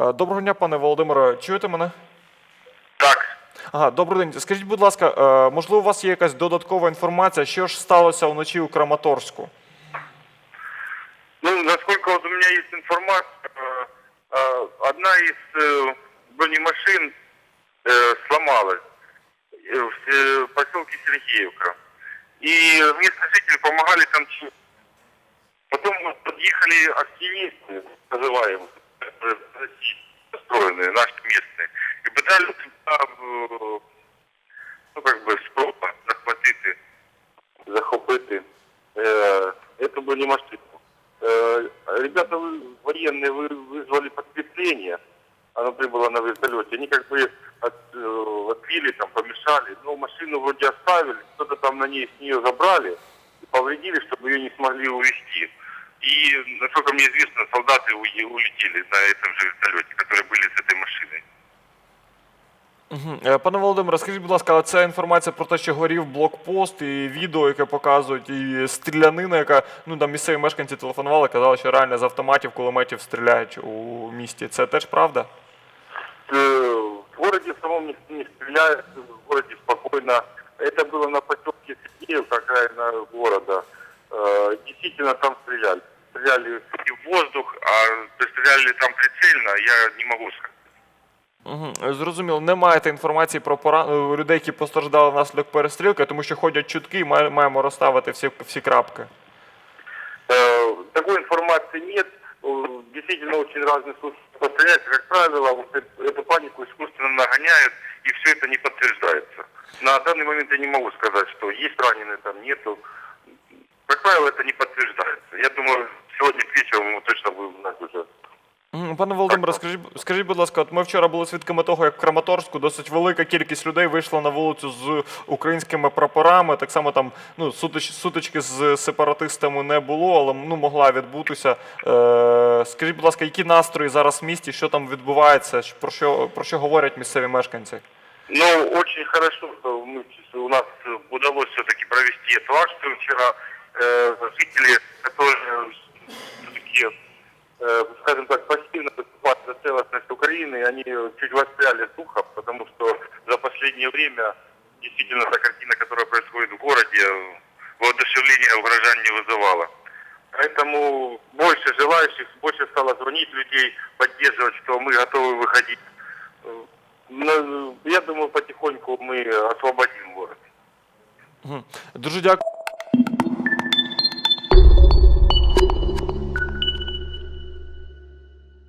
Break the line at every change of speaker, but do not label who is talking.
Е, Доброго дня, пане Володимире. Чуєте мене?
Так,
Ага, добрий день. Скажіть, будь ласка, е, можливо, у вас є якась додаткова інформація, що ж сталося вночі у Краматорську?
ну, насколько вот у меня есть информация, э, э, одна из э, бронемашин э, сломалась э, в э, поселке Сергеевка. И местные жители помогали там чинить. Потом вот подъехали активисты, называемые, Настроенные, наши местные, и пытались э, ну, как бы, спроба захватити, захопити э, эту бронемашину. Э, ребята военные вы- вызвали подкрепление, оно прибыло на вертолете. Они как бы от, отбили, там, помешали, но машину вроде оставили, что-то там на ней с нее забрали и повредили, чтобы ее не смогли увезти. И, насколько мне известно, солдаты уе- улетели на этом же вертолете, которые были с этой машиной.
Мгм. Е, Пане Володимире, скажіть, будь ласка, а це інформація про те, що горів блокпост і відео, яке показують, і стрілянина, яка ну там місцеві мешканці телефонували, казали, що реально з автоматів, кулеметів стріляють у місті. Це теж правда?
Э, В городе самом не, не стреляют, в городе спокойно. Это было на поселке Сергеевка, окраина города. Э, Действительно там стреляли. Стреляли и в воздух, а стреляли там прицельно, я не могу сказать.
Угу. Зрозуміло, не маєте інформації про пора... е, людей, які постраждали внаслідок перестрілки, тому що ходять чутки, і має- маємо розставити всі, всі крапки.
Э, Такой информации нет. Э, Действительно очень разные случаи повторяются. Как правило, вот э- эту панику искусственно нагоняют, и все это не подтверждается. На данный момент я не могу сказать, что есть раненые, там нету. Как правило, это не подтверждается. Я думаю, сегодня к вечеру мы точно будем знать уже.
Мгм. Пане Володимире, скажіть, скажіть, будь ласка, от ми вчора були свідками того, як в Краматорську досить велика кількість людей вийшла на вулицю з українськими прапорами. Так само там ну, сутич, сутички з сепаратистами не було, але ну, могла відбутися. Е, скажіть, будь ласка, які настрої зараз в місті, що там відбувається, щ- про що, про що говорять місцеві мешканці?
Ну, очень хорошо, что мы, у нас э, удалось все-таки провести эту акцию вчера. Э, жители, которые все-таки, э, скажем так, пассивно выступают за целостность Украины, они чуть воспряли духом, потому что за последнее время действительно та картина, которая происходит в городе, воодушевления у горожан не вызывала. Поэтому больше желающих, больше стало звонить людей, поддерживать, что мы готовы выходить. Э, Я думаю, потихоньку мы освободим город.
Дуже дякую.